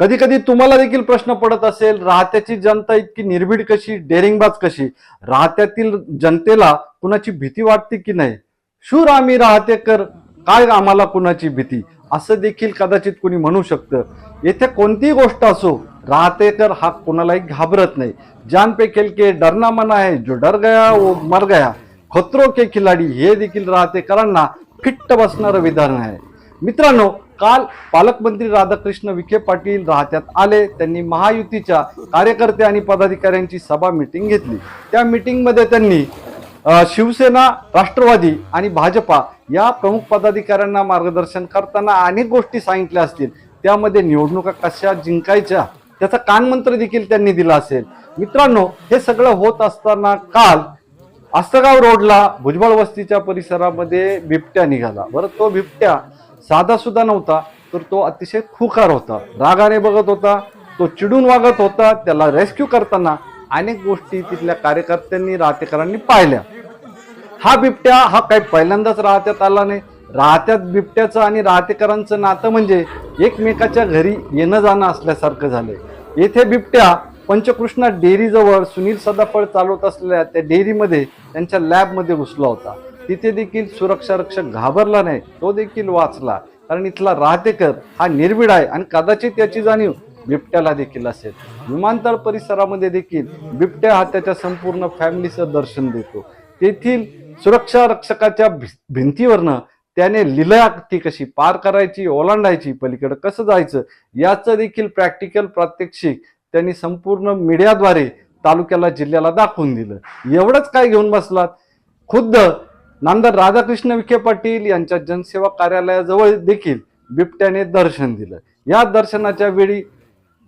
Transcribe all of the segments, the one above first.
कधी कधी तुम्हाला देखील प्रश्न पडत असेल राहत्याची जनता इतकी निर्भीड कशी डेरिंगबाज कशी? राहत्यातील जनतेला कुणाची भीती वाटते की नाही? शूर आम्ही राहतेकर काय आम्हाला कुणाची भीती? असं देखील कदाचित कुणी म्हणू शकतं. येथे कोणतीही गोष्ट असो राहतेकर हा कोणालाही घाबरत नाही. जान पे खेल के डरना मना है जो डर गया वो मर गया. खतरो के खिलाडी हे देखील राहतेकरांना फिट्ट बसणारं विधान आहे. मित्रांनो काल पालकमंत्री राधाकृष्ण विखे पाटील राहत्यात आले. त्यांनी महायुतीच्या कार्यकर्ते आणि पदाधिकाऱ्यांची सभा मिटिंग घेतली. त्या मिटिंगमध्ये त्यांनी शिवसेना राष्ट्रवादी आणि भाजपा या प्रमुख पदाधिकाऱ्यांना मार्गदर्शन करताना अनेक गोष्टी सांगितल्या असतील. त्यामध्ये निवडणुका कशा जिंकायच्या त्याचा कानमंत्र देखील त्यांनी दिला असेल. मित्रांनो हे सगळं होत असताना काल आस्तगाव रोडला भुजबळ वस्तीच्या परिसरामध्ये बिबट्या निघाला. बरं तो बिबट्या साधा सुद्धा नव्हता तर तो अतिशय खुकार होता. रागाने बघत होता तो चिडून वागत होता त्याला रेस्क्यू करताना अनेक गोष्टी तिथल्या कार्यकर्त्यांनी राहतेकरांनी पाहिल्या. हा बिबट्या हा काही पहिल्यांदाच राहत्यात आला नाही. राहत्यात बिबट्याचं आणि राहतेकरांचं नातं म्हणजे एकमेकाच्या घरी येणं जाणं असल्यासारखं झालं येथे बिबट्या पंचकृष्णा डेअरीजवळ सुनील सदाफळ चालवत असलेल्या त्या डेअरीमध्ये त्यांच्या लॅबमध्ये घुसला होता. तिथे देखील सुरक्षा रक्षक घाबरला नाही तो देखील वाचला. कारण इथला राहतेकर हा निर्भीड आहे आणि कदाचित याची जाणीव बिबट्याला देखील असेल. विमानतळ परिसरामध्ये देखील बिबट्या हा त्याच्या संपूर्ण फॅमिलीचं दर्शन देतो. तेथील सुरक्षा रक्षकाच्या भि- भिंतीवरनं त्याने लिलया ती कशी पार करायची ओलांडायची पलीकडे कसं जायचं याचं देखील प्रॅक्टिकल प्रात्यक्षिक त्यांनी संपूर्ण मीडियाद्वारे तालुक्याला जिल्ह्याला दाखवून दिलं. एवढंच काय घेऊन बसलात? खुद्द नांदर राधाकृष्ण विखे पाटील यांच्या जनसेवा कार्यालयाजवळ देखील बिबट्याने दर्शन दिलं. या दर्शनाच्या वेळी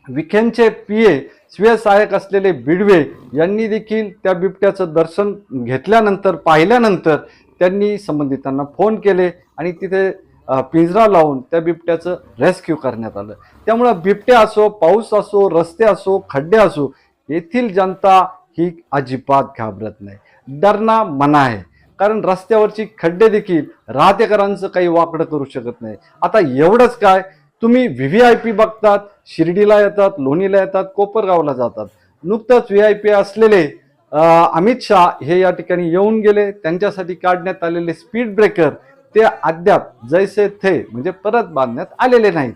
विखेंचे पीए स्वीय सहाय्यक असलेले बिडवे यांनी देखील त्या बिबट्याचं दर्शन घेतल्यानंतर पाहिल्यानंतर त्यांनी संबंधितांना फोन केले आणि तिथे पिंजरा लावून त्या बिबट्याचं रेस्क्यू करण्यात आलं. त्यामुळं बिबट्या असो पाऊस असो रस्ते असो खड्डे असो येथील जनता ही अजिबात घाबरत नाही. डरना मना आहे. कारण रस्त्यावरची खड्डे देखील राहतेकरांचं काही वाकडं करू शकत नाही. आता एवढंच काय तुम्ही व्ही व्ही आय पी बघतात शिर्डीला येतात लोणीला येतात कोपरगावला जातात. नुकतंच व्ही आय पी असलेले अमित शाह हे या ठिकाणी येऊन गेले. त्यांच्यासाठी काढण्यात आलेले स्पीड ब्रेकर ते अद्याप जैसे थे म्हणजे परत बांधण्यात आलेले नाहीत.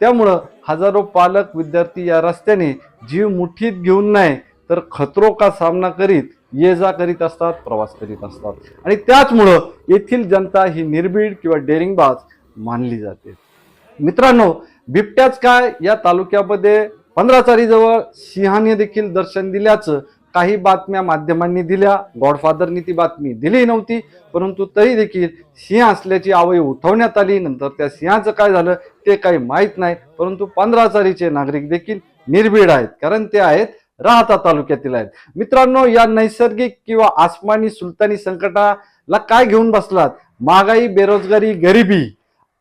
त्यामुळं हजारो पालक विद्यार्थी या रस्त्याने जीव मुठीत घेऊन नाही तर खतरो का सामना करीत ये जा करीत असतात प्रवास करीत असतात. आणि त्याचमुळं येथील जनता ही निर्भीड किंवा डेरिंगबाज मानली जाते. मित्रांनो बिबट्याच काय या तालुक्यामध्ये पंधरा चारीजवळ सिंहाने देखील दर्शन दिल्याचं काही बातम्या माध्यमांनी दिल्या. गॉडफादरनी ती बातमी दिली नव्हती परंतु तरी देखील सिंह असल्याची आवय उठवण्यात आली. नंतर त्या सिंहाचं काय झालं ते काही माहीत नाही परंतु पंधरा चारीचे नागरिक देखील निर्भीड आहेत. कारण ते आहेत राहता तालुक्यातील आहेत. मित्रांनो या नैसर्गिक किंवा आसमानी सुलतानी संकटाला काय घेऊन बसलात? महागाई बेरोजगारी गरिबी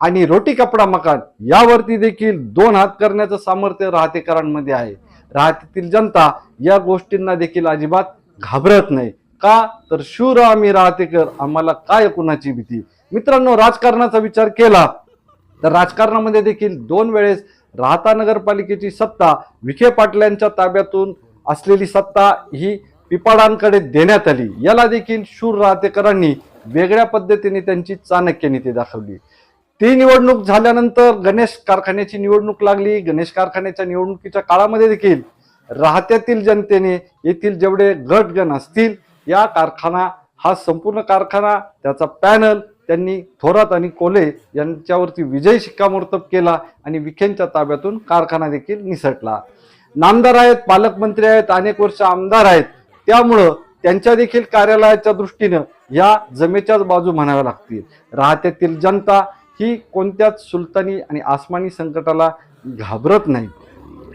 आणि रोटी कपडा मकान यावरती देखील दोन हात करण्याचं सामर्थ्य राहतेकरांमध्ये आहे. राहतेतील जनता या गोष्टींना देखील अजिबात घाबरत नाही. का? तर शूर आम्ही राहतेकर आम्हाला काय कुणाची भीती? मित्रांनो राजकारणाचा विचार केला तर राजकारणामध्ये देखील दोन वेळेस राहता नगरपालिकेची सत्ता विखे पाटलांच्या ताब्यातून असलेली सत्ता ही पिपाडांकडे देण्यात आली. याला देखील शूर राहतेकरांनी वेगळ्या पद्धतीने त्यांची चाणक्य नीती दाखवली. ती निवडणूक झाल्यानंतर गणेश कारखान्याची निवडणूक लागली. गणेश कारखान्याच्या निवडणुकीच्या काळामध्ये देखील राहत्यातील जनतेने येथील जेवढे गटगण असतील या कारखाना हा संपूर्ण कारखाना त्याचा पॅनल त्यांनी थोरात आणि कोले यांच्यावरती विजय शिक्कामोर्तब केला आणि विखेंच्या ताब्यातून कारखाना देखील निसटला. नामदार आहेत पालकमंत्री आहेत अनेक वर्ष आमदार आहेत. त्यामुळं त्यांच्या देखील कार्यालयाच्या दृष्टीनं या जमेच्याच बाजू म्हणाव्या लागतील. राहत्यातील जनता ही कोणत्याच सुलतानी आणि आसमानी संकटाला घाबरत नाही.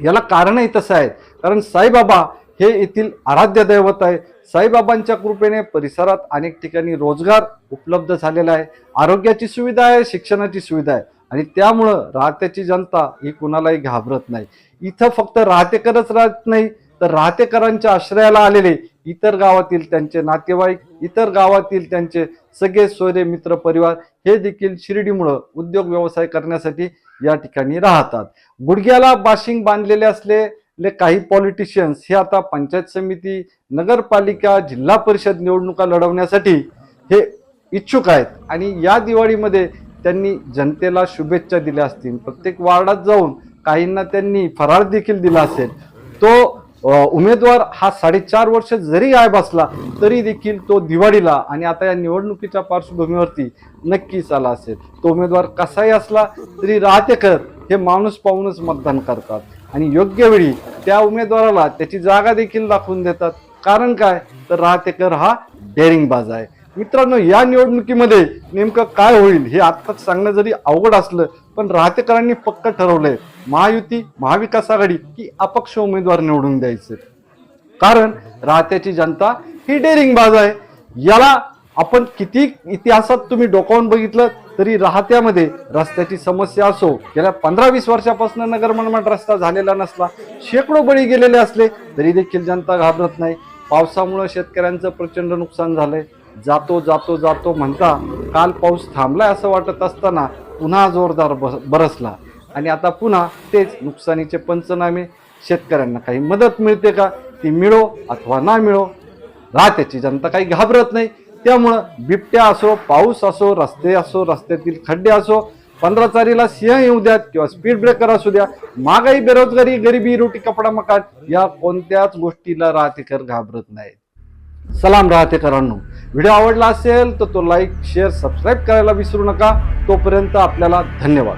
याला कारणही तसं आहे कारण साईबाबा हे येथील आराध्य दैवत आहे. साईबाबांच्या कृपेने परिसरात अनेक ठिकाणी रोजगार उपलब्ध झालेला आहे. आरोग्याची सुविधा आहे शिक्षणाची सुविधा आहे. आणि त्यामुळं राहत्याची जनता ही कुणालाही घाबरत नाही. इथं फक्त राहतेकरच राहत नाही तर राहतेकरांच्या आश्रयाला आलेले इतर गावातील त्यांचे नातेवाईक इतर गावातील त्यांचे सगळे सोयरे मित्र परिवार हे देखील शिर्डीमुळं उद्योग व्यवसाय करण्यासाठी या ठिकाणी राहतात. गुडघ्याला बाशिंग बांधलेले असले ले काही पॉलिटिशियन्स हे आता पंचायत समिती नगरपालिका जिल्हा परिषद निवडणुका लढवण्यासाठी हे इच्छुक आहेत. आणि या दिवाळीमध्ये त्यांनी जनतेला शुभेच्छा दिल्या असतील. प्रत्येक वार्डात जाऊन काहींना त्यांनी फराळ देखील दिला असेल. तो उमेदवार हा साडेचार वर्ष जरी गायब असला तरी देखील तो दिवाळीला आणि आता या निवडणुकीच्या पार्श्वभूमीवरती नक्कीच आला असेल. तो उमेदवार कसाही असला तरी राहतेकर हे माणूस पाहूनच मतदान करतात. आणि योग्य वेळी त्या उमेदवाराला त्याची जागा देखील दाखवून देतात. कारण काय? तर राहतेकर हा डेअरिंगबाज आहे. मित्रांनो या निवडणुकीमध्ये नेमकं काय होईल हे आत्ताच सांगणं जरी अवघड असलं पण राहतेकरांनी पक्क ठरवलंय. महायुती महाविकास आघाडी की अपक्ष उमेदवार निवडून द्यायचे. कारण राहत्याची जनता ही डेअरिंगबाज आहे. याला आपण किती इतिहासात तुम्ही डोकावून बघितलं तरी राहत्यामध्ये रस्त्याची समस्या असो गेल्या पंधरा वीस वर्षापासून नगर मनमाड रस्ता झालेला नसला शेकडो बळी गेलेले असले तरी देखील जनता घाबरत नाही. पावसामुळं शेतकऱ्यांचं प्रचंड नुकसान झालंय. जातो जातो जातो म्हणता काल पाऊस थांबलाय असं वाटत असताना पुन्हा जोरदार बस बरसला. आणि आता पुन्हा तेच नुकसानीचे पंचनामे. शेतकऱ्यांना काही मदत मिळते का? ती मिळो अथवा ना मिळो राहत्याची जनता काही घाबरत नाही. त्यामुळं बिबट्या असो पाऊस असो रस्ते असो रस्त्यातील खड्डे असो पंधरा चारीला सिंह येऊ द्यात किंवा स्पीड ब्रेकर असू द्या महागाई बेरोजगारी गरिबी रोटी कपडा मकान या कोणत्याच गोष्टीला राहतेकर घाबरत नाहीत. सलाम राहतेकरांनो. व्हिडिओ आवडला असेल तर तो लाईक शेअर सबस्क्राईब करायला विसरू नका. तोपर्यंत आपल्याला धन्यवाद.